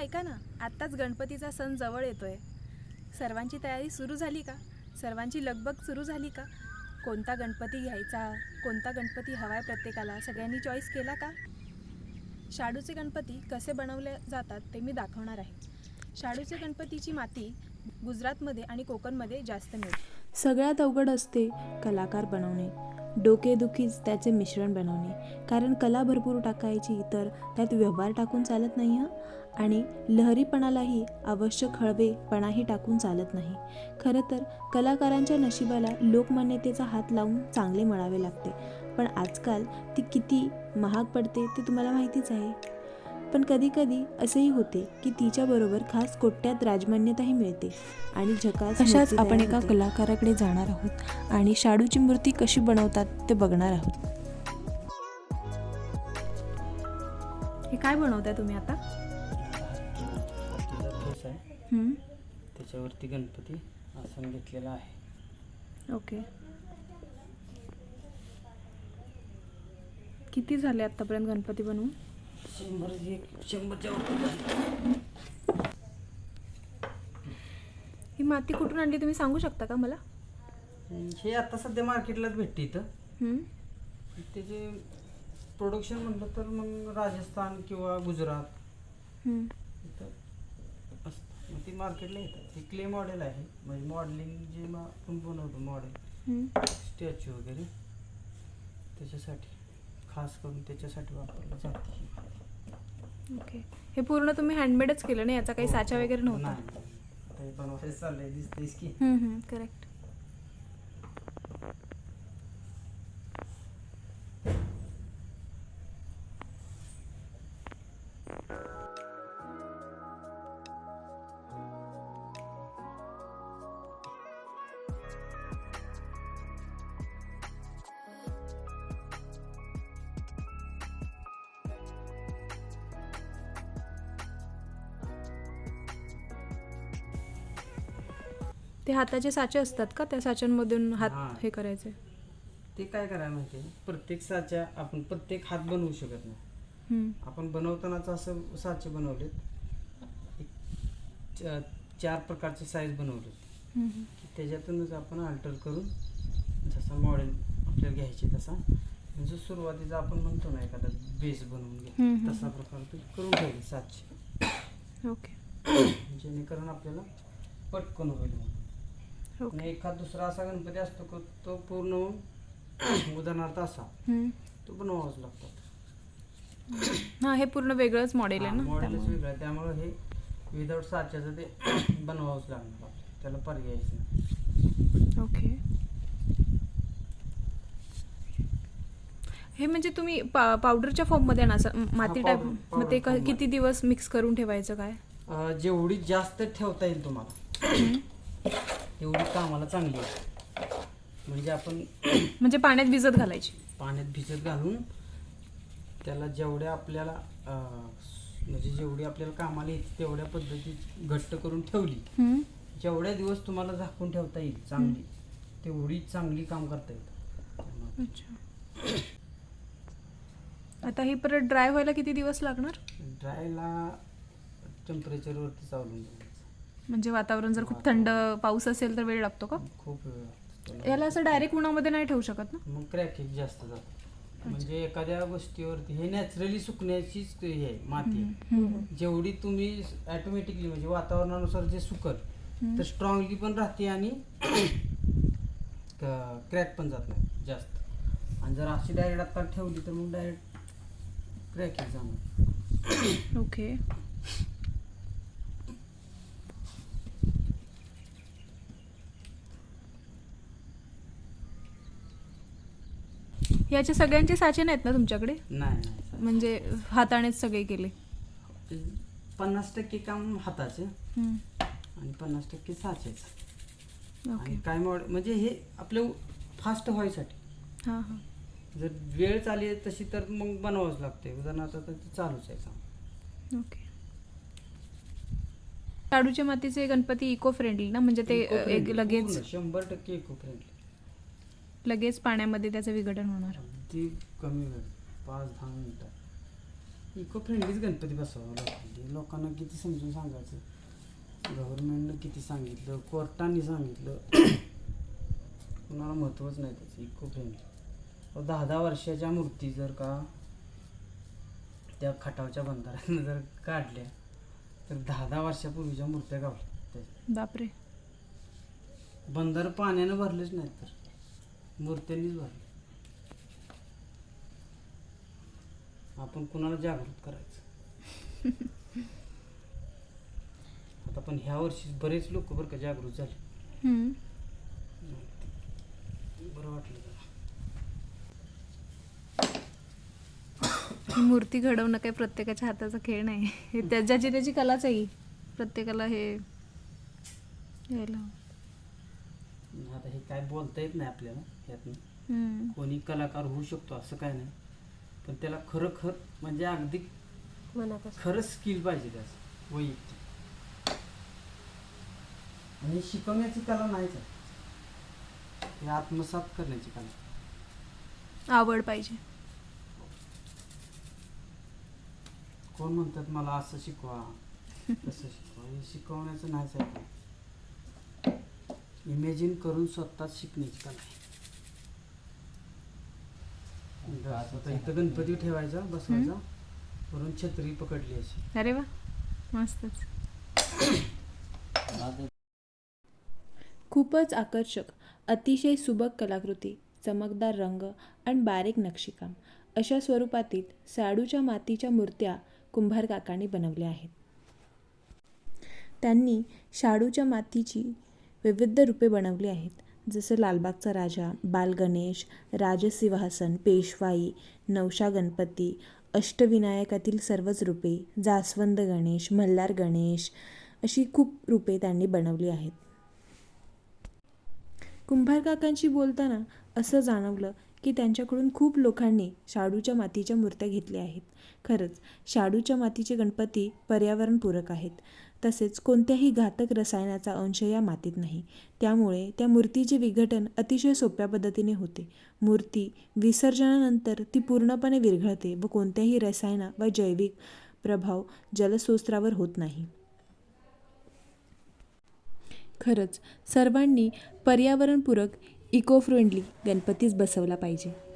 ऐका ना आत्ताच गणपतीचा सण जवळ येतोय. सर्वांची तयारी सुरू झाली का? सर्वांची लगबग सुरू झाली का? कोणता गणपती घ्यायचा? कोणता गणपती हवाय प्रत्येकाला? सगळ्यांनी चॉईस केला का? शाडूचे गणपती कसे बनवले जातात ते मी दाखवणार आहे. शाडूचे गणपतीची माती गुजरातमध्ये आणि कोकणमध्ये जास्त मिळते. सगळ्यात अवघड असते कलाकार बनवणे. डोकेदुखीच त्याचे मिश्रण बनवणे. कारण कला भरपूर टाकायची तर त्यात व्यवहार टाकून चालत नाही हं? आणि लहरीपणालाही आवश्यक हळवेपणाही टाकून चालत नाही. खरं तर कलाकारांच्या नशिबाला लोकमान्यतेचा हात लावून चांगले मिळावे लागते. पण आजकाल ती किती महाग पडते ते तुम्हाला माहितीच आहे. पण कधीकधी असेही होते की तिच्याबरोबर खास कोट्यात राजमान्यताही मिळते आणि झकास अशाच आपण एका होते. कलाकाराकडे जाणार आहोत आणि शाडूची मूर्ती कशी बनवतात ते बघणार आहोत. हे काय बनवताय तुम्ही आता? त्याच्यावरती गणपती आसन घेतलेला आहे. ओके. किती झाले आत्तापर्यंत गणपती बनवून? शंभर एक शंभरच्या. ही माती कुठून आणली तुम्ही सांगू शकता का मला? हे आता सध्या मार्केटलाच भेटते इथं. त्याचे प्रोडक्शन म्हटलं तर मग राजस्थान किंवा गुजरात. हं. ती मार्केटला येतात. हे क्ले मॉडेल आहे. म्हणजे मॉडेलिंग जे मग आपण बनवतो मॉडेल हं. स्टॅच्यू वगैरे त्याच्यासाठी खास करून त्याच्यासाठी वापरलं जाते. ही. ओके हे पूर्ण तुम्ही हँडमेडच केलं ना? याचा काही साचा वगैरे नव्हता? नाही. आता हे बनवायचं चाललंय दिसतेस की. करेक्ट ते हाताचे साचे असतात का? त्या साच्यांमधून हात हां. करायचे? ते काय करायला माहिती प्रत्येक साच्या आपण प्रत्येक हात बनवू शकत नाही. आपण बनवतानाच असं साचे बनवलेत. चार प्रकारचे साईज बनवलेत. त्याच्यातूनच आपण अल्टर करून जसा मॉडेल आपल्याला घ्यायचे तसा म्हणजे सुरुवातीचा आपण म्हणतो ना एखादा बेस बनवून घ्या. तसा प्रकार ते करून ठेवले सातशे ओके. जेणेकरून आपल्याला पटकन होईल. आणि एखाद दुसरा असा गणपती असतो की तो पूर्ण उदाहरणार्थ असा. तो बनवावाच लागतो. हा हे पूर्ण वेगळंच मॉडेल आहे ना? मॉडेलच. वेगळं आहे. त्यामुळे हे विदाऊट साच्याचं ते बनवावंच लागणार. त्याला पर्यायच नाही. ओके हे म्हणजे तुम्ही पा पावडरच्या फॉर्ममध्ये ना माती टाईप मग ते किती दिवस मिक्स करून ठेवायचं काय? जेवढी जास्त ठेवता येईल तुम्हाला. तेवढी कामाला चांगली आहे. म्हणजे आपण म्हणजे पाण्यात भिजत घालायची. पाण्यात भिजत घालून त्याला जेवढ्या आपल्याला म्हणजे जेवढी आपल्याला कामाला येते तेवढ्या पद्धतीत घट्ट करून ठेवली. जेवढ्या दिवस तुम्हाला झाकून ठेवता येईल चांगली तेवढी चांगली काम करता येईल. अच्छा. आता ही परत ड्राय व्हायला किती दिवस लागणार? ड्रायला टेम्परेचरवरती चालून म्हणजे वातावरण जर खूप थंड पाऊस असेल तर वेळ लागतो का? खूप वेळ लागतो. याला असं डायरेक्ट उन्हामध्ये नाही ठेवू शकत ना? मग क्रॅकिंग जास्त जातं. म्हणजे एखाद्या गोष्टीवरती हे नॅचरली सुकण्याचीच हे आहे माती आहे. जेवढी तुम्ही ऑटोमॅटिकली म्हणजे वातावरणानुसार जे सुकल तर स्ट्रॉंगली पण राहते आणि क्रॅक पण जात नाही जास्त. आणि जर अशी डायरेक्ट आता ठेवली तर मग डायरेक्ट क्रॅकिंग जाणार. ओके याचे सगळ्यांचे साचे नाहीत ना तुमच्याकडे? नाही नाही. म्हणजे हातानेच सगळे केले. पन्नास टक्के काम हाताचे. आणि पन्नास टक्के साचेच. ओके. आणि काय मॉड म्हणजे हे आपलं फास्ट व्हायसाठी. हां हां. जर वेळ चालली तशी तर मग बनवावंच लागते उदाहरणार्थ तर ते चालूच आहे काम. ओके. शाडूच्या मातीचे गणपती इको फ्रेंडली ना? म्हणजे ते Eco एक लगेच पूर्ण शंभर टक्के इको फ्रेंडली लगेच पाण्यामध्ये त्याचं विघटन होणार. अगदी कमी वेळ पाच दहा मिनिटात इको फ्रेंडलीच गणपती बसवावं लोकांनी लोकांना किती समजून सांगायचं? गव्हर्नमेंटनं किती सांगितलं? कोर्टाने सांगितलं? कुणाला महत्त्वच नाही त्याचं इको फ्रेंडली. दहा दहा वर्षाच्या मूर्ती जर का त्या खटावच्या बंधाऱ्यानं जर काढल्या तर दहा दहा वर्षापूर्वीच्या मूर्त्या गावल्या. बापरे. बंधार पाण्यानं भरलेच नाहीत तर. मूर्त्यांनीच भरले आपण कुणाला जागृत करायचं आता पण ह्या वर्षी बरेच लोक बरं का जागृत झाले. बरं वाटलं जरा ही मूर्ती घडवणं काही प्रत्येकाच्या हाताचा खेळ नाही हे त्या ज्याची त्याची कलाच आहे ही. प्रत्येकाला हे यायला हवं. आता हे काय बोलता येत नाही आपल्याला हम्म. कोणी कलाकार होऊ शकतो असं काय नाही. पण त्याला खरं खर म्हणजे अगदी खरंच स्किल पाहिजे त्याचं वैयक्तिक. आणि शिकवण्याची कला नाहीच आहे आत्मसात करण्याची कला. आवड पाहिजे. कोण म्हणतात मला असं शिकवा तसं शिकवा. हे शिकवण्याचं नाहीच आहे इमॅजिन करून स्वतःच शिकण्याची कला आहे. आता इथं गणपती ठेवायचा बसवायचा. वरून छत्री पकडली अशी. अरे वा मस्तच. खूपच आकर्षक अतिशय सुबक कलाकृती चमकदार रंग आणि बारीक नक्षीकाम. अशा स्वरूपातील साडूच्या मातीच्या मूर्त्या कुंभार काकांनी बनवल्या आहेत. त्यांनी शाडूच्या मातीची विविध रूपे बनवली आहेत. जसं लालबागचा राजा बालगणेश राजसिंहासन पेशवाई नवशा गणपती अष्टविनायकातील सर्वच रूपे जास्वंद गणेश मल्हार गणेश अशी खूप रूपे त्यांनी बनवली आहेत. कुंभार काकांशी बोलताना असं जाणवलं की त्यांच्याकडून खूप लोकांनी शाडूच्या मातीच्या मूर्त्या घेतल्या आहेत. खरंच शाडूच्या मातीचे गणपती पर्यावरणपूरक आहेत. तसेच कोणत्याही घातक रसायनाचा अंश या मातीत नाही. त्यामुळे त्या मूर्तीचे विघटन अतिशय सोप्या पद्धतीने होते. मूर्ती विसर्जनानंतर ती पूर्णपणे विरघळते व कोणत्याही रसायना व जैविक प्रभाव जलस्रोत्रावर होत नाही. खरंच सर्वांनी पर्यावरणपूरक इको फ्रेंडली गणपतीच बसवला पाहिजे.